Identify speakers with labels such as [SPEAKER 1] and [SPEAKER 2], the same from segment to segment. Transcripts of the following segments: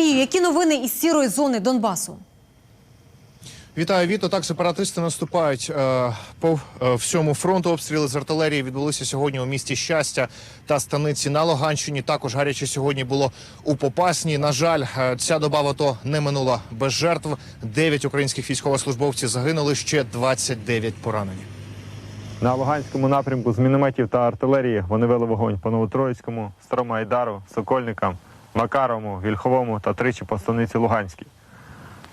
[SPEAKER 1] Сергію, які новини із сірої зони Донбасу?
[SPEAKER 2] Вітаю, Віто. Так, сепаратисти наступають е, по е, всьому фронту. Обстріли з артилерії відбулися сьогодні у місті Щастя та станиці на Луганщині. Також гаряче сьогодні було у Попасні. На жаль, е, ця доба в АТО не минула без жертв. Дев'ять українських військовослужбовців загинули, ще 29 поранені.
[SPEAKER 3] На Луганському напрямку з мінометів та артилерії вони вели вогонь по Новотроїцькому, Старомайдару, Сокольникам, Макаровому, Вільховому та тричі по станиці Луганській.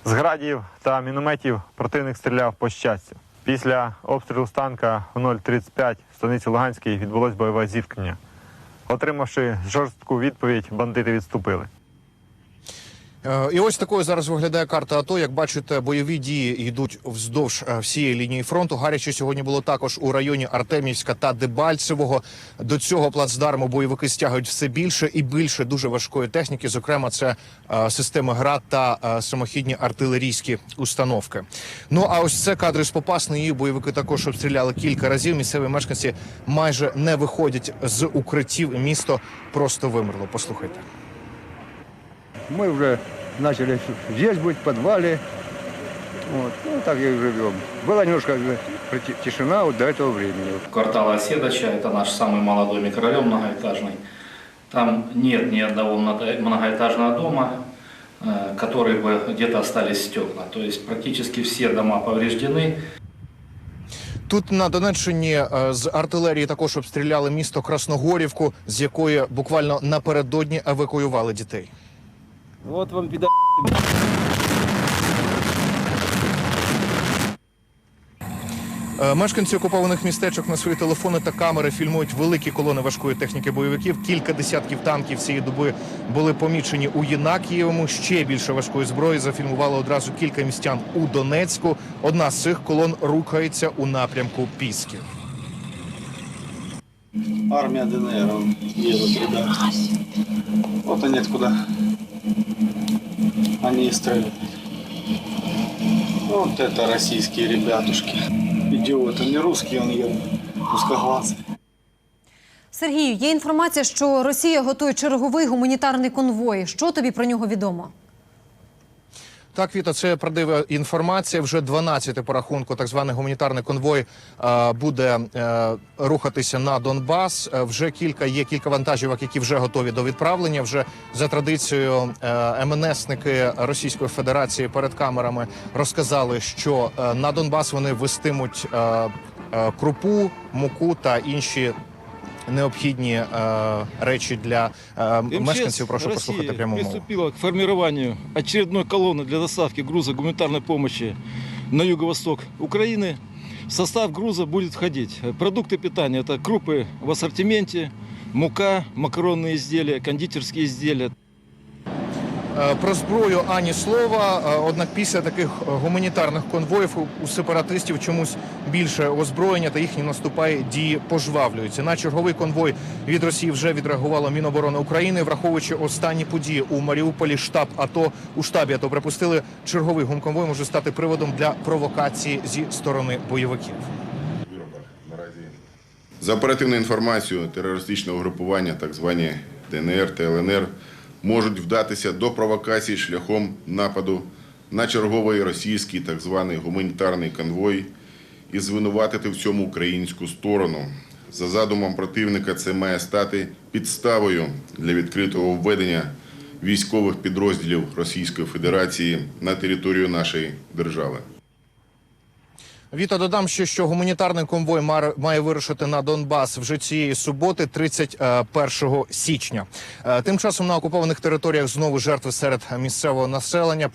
[SPEAKER 3] З градів та мінометів противник стріляв по щастю. Після обстрілу з танка в 0.35 в станиці Луганській відбулось бойове зіткнення. Отримавши жорстку відповідь, бандити відступили.
[SPEAKER 2] Е, І ось такою зараз виглядає карта АТО. Як бачите, бойові дії йдуть вздовж е, всієї лінії фронту. Гаряче сьогодні було також у районі Артемівська та Дебальцевого. До цього плацдарму бойовики стягують все більше і більше дуже важкої техніки. Зокрема, це е, системи ГРАД та самохідні артилерійські установки. Ну а ось це кадри з Попасної. Бойовики також обстріляли кілька разів. Місцеві мешканці майже не виходять з укриттів. Місто просто вимерло. Послухайте.
[SPEAKER 4] Мы уже начали здесь быть, в подвале. Вот. Ну, так и живем. Была немножко э, прити- тишина вот до этого времени. Вот.
[SPEAKER 5] квартала Оседача, это наш самый молодой микрорайон многоэтажный. Там нет ни одного много- многоэтажного дома, э, который бы где-то остались стекла. То есть практически все дома повреждены.
[SPEAKER 2] Тут на Донеччині е, з артилерії також обстріляли місто Красногорівку, з якої буквально напередодні евакуювали дітей.
[SPEAKER 6] Вот вам беда.
[SPEAKER 2] Е, Мешканці окупованих містечок на свої телефони та камери фільмують великі колони важкої техніки бойовиків. Кілька десятків танків цієї доби були помічені у Єнакієвому. Ще більше важкої зброї зафільмували одразу кілька містян у Донецьку. Одна з цих колон рухається у напрямку Пісків.
[SPEAKER 7] Армия ДНР, он едут ребята. Вот они откуда. Они и стреляют. Вот это российские ребятушки. Идиоты, не русские, он едут. Узкоглазый.
[SPEAKER 1] Сергію, є інформація, що Росія готує черговий гуманітарний конвой. Що тобі про нього відомо?
[SPEAKER 2] Так, Віта, це правдива інформація. Вже 12 по рахунку, так званий гуманітарний конвой е, буде е, рухатися на Донбас. Е, вже кілька є кілька вантажівок, які вже готові до відправлення. Вже за традицією МНСники Російської Федерації перед камерами розказали, що на Донбас вони вестимуть крупу, муку та інші Необхідні е, речі для е, мешканців. Прошу
[SPEAKER 6] России
[SPEAKER 2] послухати пряму мову.
[SPEAKER 6] приступила к формированию очередной колонны для доставки груза гуманитарной помощи на юго-восток Украины. В состав груза будет входить продукты питания. Это крупы в ассортименте, мука, макаронные изделия, кондитерские изделия.
[SPEAKER 2] Е, Про зброю ані слова. Е, Однак після таких е, гуманітарних конвоїв у- сепаратистів чомусь більше озброєння та їхні наступає дії пожвавлюються. На черговий конвой від Росії вже відреагувало Міноборони України, враховуючи останні події у Маріуполі. Штаб АТО у штабі АТО припустили черговий гумконвой може стати приводом для провокації зі сторони бойовиків.
[SPEAKER 8] За оперативною інформацією терористичного групування, так звані ДНР та ЛНР, можуть вдатися до провокацій шляхом нападу на черговий російський так званий гуманітарний конвой і звинуватити в цьому українську сторону. За задумом противника, це має стати підставою для відкритого введення військових підрозділів Російської Федерації на територію нашої держави.
[SPEAKER 2] Віта додам ще, що гуманітарний конвой має вирушити на Донбас вже цієї суботи, 31 січня. Е, Тим часом на окупованих територіях знову жертви серед місцевого населення.